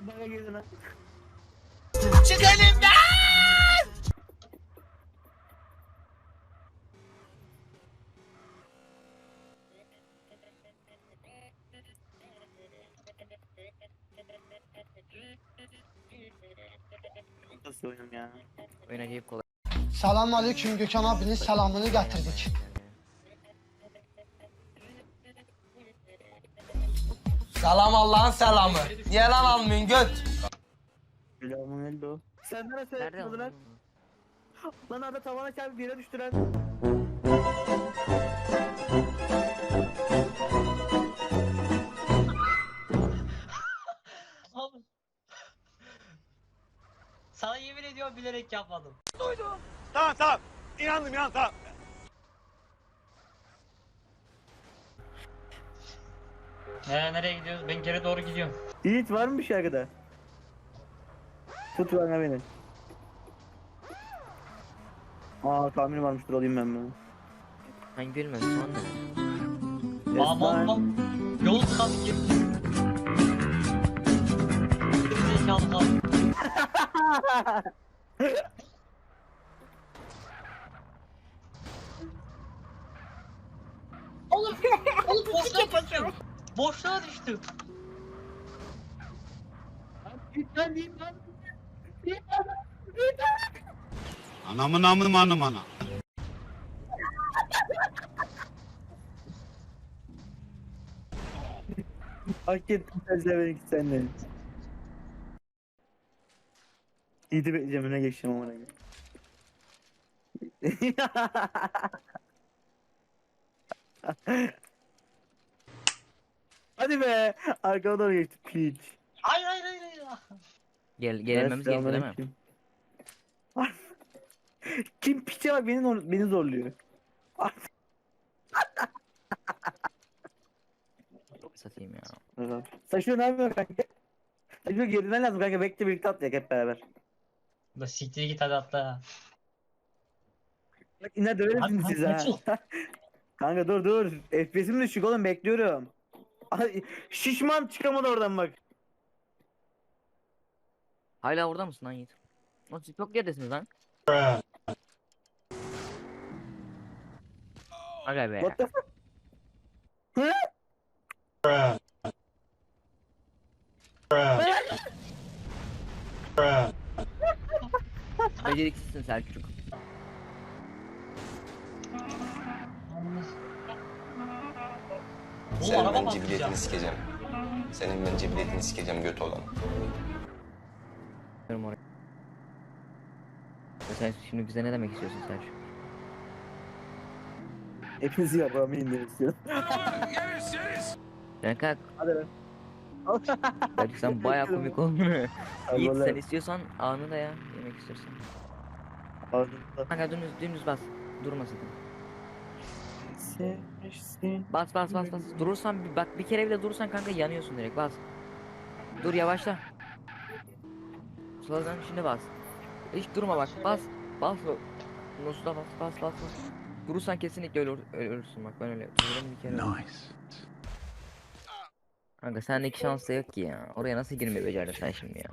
Bana gelin lan. Çık elimden! Nasıl oyunum ya? Oyun acayip kolay. Salam aleyküm Gökhan abinin selamını getirdik. Salam Allah'ın selamı. Niye lan almıyorsun göt? Selamun aleyküm. Sen neresi Nerede yapmadın lan? arada tavana çarpıp yere düştü lan. Abi. Sana yemin ediyorum bilerek yapmadım. Tamam tamam. İnandım inan tamam. Ee, nereye gidiyoruz? Ben geri doğru gidiyorum. Yiğit var mı bir şey arkada? Tut bana beni. Aa tahmin varmıştır alayım ben bunu. Ben gülmedim son ne? Aman aman. Yol tıkandı geri. Geri zekalı kaldı. Oğlum, oğlum boşluğa düştüm. Düştüm. Git lan git lan. Anamın amım anım ana. Hak ettim sen severim senden. Yiğit'i bekleyeceğim öne geçeceğim amına koyayım. Hadi be. Arkana doğru geçti piç. Hayır hayır hayır hayır. Gel gelememiz gerekiyor değil mi? Selamünaleyküm. Kim piçe bak beni, beni zorluyor. Satayım ya. Saçıyor ne yapıyor kanka? Saçıyor geriden lazım kanka bekle birlikte atlayak hep beraber. Da siktir git hadi atla. Bak yine döverim sizi kaçıl. ha. kanka dur dur. FPS'im düşük oğlum bekliyorum. Ay, şişman çıkamadı oradan bak. Hala orada mısın lan Yiğit? Oğlum siz çok geridesiniz lan. Aga be. What the fuck? Hı? Beceriksizsin Selçuk. Senin araba ben cibiliyetini sikeceğim. Senin ben cibiliyetini sikeceğim göt olan. Sen şimdi bize ne demek istiyorsun Selçuk? Hepinizi yaprağımı indir istiyorum. Sen kalk. Hadi lan. Selçuk sen bayağı komik oldun. Yiğit sen istiyorsan anı da ya yemek istiyorsan. Kanka dümdüz dümdüz bas. Durma sakın. Sevmişsin. Bas bas bas bas. Durursan bir- bak bir kere bile durursan kanka yanıyorsun direkt bas. Dur yavaşla. Slowdown şimdi bas. Hiç durma bak bas. Bas. Nusla bas bas bas bas. Durursan kesinlikle ölür, öl- ölürsün bak ben öyle durdum bir kere. öldüm. Kanka sendeki şans da yok ki ya. Oraya nasıl girmeyi becerdin sen şimdi ya?